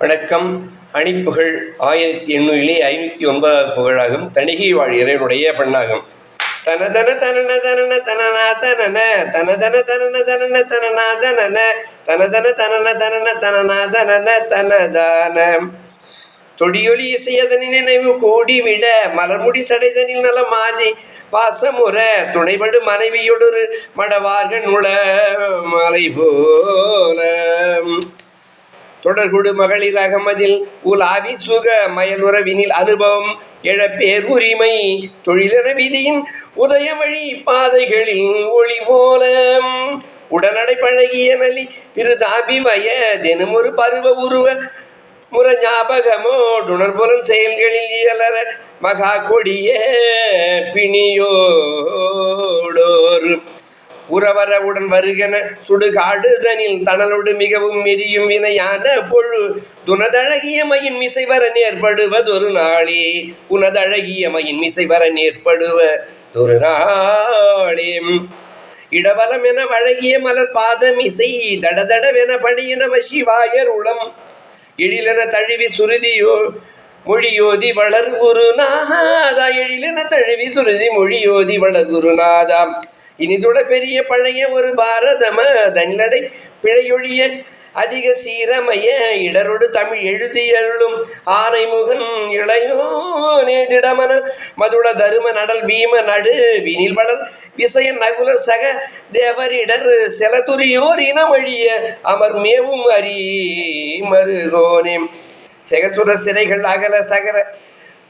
வணக்கம் அணிப்புகழ் ஆயிரத்தி எண்ணூறிலே ஐநூற்றி ஒன்பதாவது புகழாகும் தணிகை வாழ் இறைவனுடைய பெண்ணாகும் தனதன தனன தனன தனனா தனன தனதன தனன தனன தனனா தனன தனதன தனன தனன தனனா தனன தனதான தொடியொலி இசையதனின் நினைவு கூடிவிட மலர்முடி சடைதனில் நல மாதி வாசமுற துணைபடு மனைவியொடு மடவார்கள் உள மலை போல தொடர்குடு மகளிர் அகமதில் உலாவி சுக மயலுறவினில் அனுபவம் இழப்பேர் உரிமை தொழிலென விதியின் உதய வழி பாதைகளில் ஒளி போல. உடனடை பழகிய நலி திருதாபி வய தினமொரு பருவ உருவ முற ஞாபகமோடுணர்புலன் செயல்களில் இயலற மகா கொடிய பிணியோ. உறவரவுடன் உடன் வருகன சுடுகாடுதனில் தணலோடு மிகவும் மெரியும் வினையான பொழு. துனதழகிய மயின் மிசைவர நேர்படுவதொரு நாளே. உனதழகிய மயின் மிசைவர நேர்படுவதொரு நாளே. இடவலம் என வழகிய மலர் பாதமிசை தடதடவென படிய நம சிவாயர் உளம். எழிலென தழுவி சுருதியோ மொழியோதி வளர் குருநாதா எழிலென தழுவி சுருதி மொழியோதி வளர் குருநாதா இனிதுட பெரிய பழைய ஒரு பாரதம தனிலடை பிழையொழிய அதிக சீரமைய இடரொடு தமிழ் எழுதியருளும் ஆனைமுகன் இளையோனே திடமன மதுள தரும நடல் பீம நடு வினில் வளர் விசய நகுல சக தேவரிடர் செலதுரியோர் இனமழிய அமர் மேவும் அரி மருகோனே. செகசுர சிறைகள் அகல சகர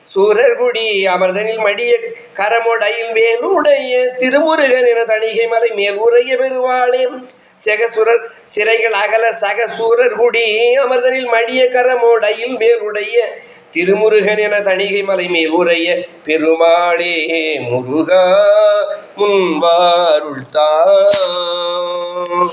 சூரர்குடி அமர்தனில் மடிய கரமுடையில் வேலுடைய திருமுருகன் என தணிகை மலை மேல் உரைய பெருவாளே செகசுரர் சிறைகள் அகல சக சூரர்குடி அமர்தனில் மடிய கரமோடையில் வேலுடைய திருமுருகன் என தணிகை மலை மேல் உரைய பெருமாளே முருகா முன்வாருள் தான்